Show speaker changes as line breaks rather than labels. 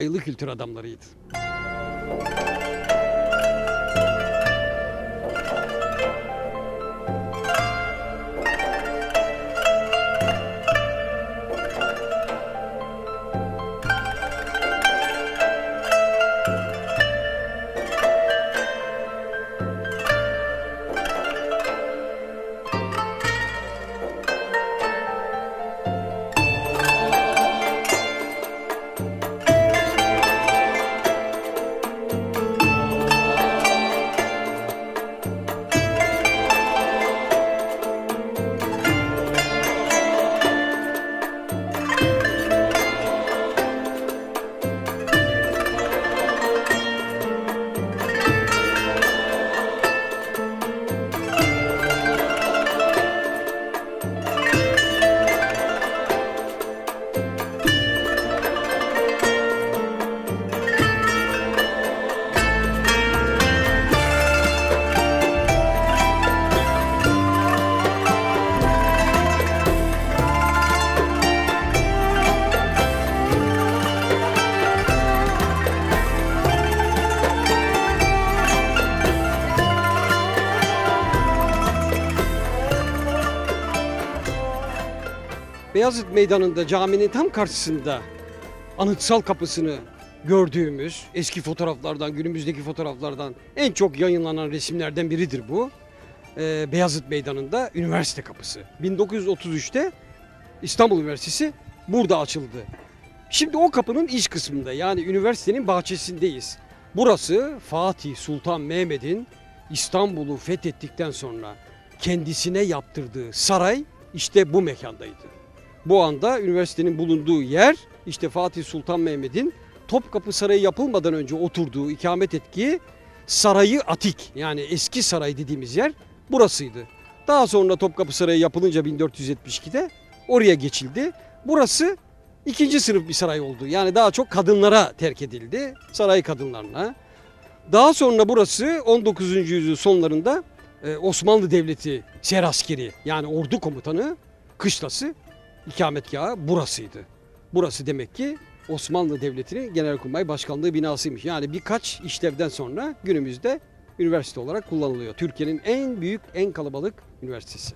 sayılı kültür adamlarıydı. Beyazıt Meydanı'nda caminin tam karşısında anıtsal kapısını gördüğümüz eski fotoğraflardan, günümüzdeki fotoğraflardan en çok yayınlanan resimlerden biridir bu. Ee, Beyazıt Meydanı'nda üniversite kapısı. 1933'te İstanbul Üniversitesi burada açıldı. Şimdi o kapının iç kısmında yani üniversitenin bahçesindeyiz. Burası Fatih Sultan Mehmet'in İstanbul'u fethettikten sonra kendisine yaptırdığı saray işte bu mekandaydı. Bu anda üniversitenin bulunduğu yer işte Fatih Sultan Mehmet'in Topkapı Sarayı yapılmadan önce oturduğu ikamet ettiği Sarayı Atik yani eski saray dediğimiz yer burasıydı. Daha sonra Topkapı Sarayı yapılınca 1472'de oraya geçildi. Burası ikinci sınıf bir saray oldu. Yani daha çok kadınlara terk edildi. Saray kadınlarına. Daha sonra burası 19. yüzyıl sonlarında e, Osmanlı Devleti seraskeri yani ordu komutanı kışlası ikametgahı burasıydı. Burası demek ki Osmanlı Devleti'nin Genelkurmay Başkanlığı binasıymış. Yani birkaç işlevden sonra günümüzde üniversite olarak kullanılıyor. Türkiye'nin en büyük, en kalabalık üniversitesi.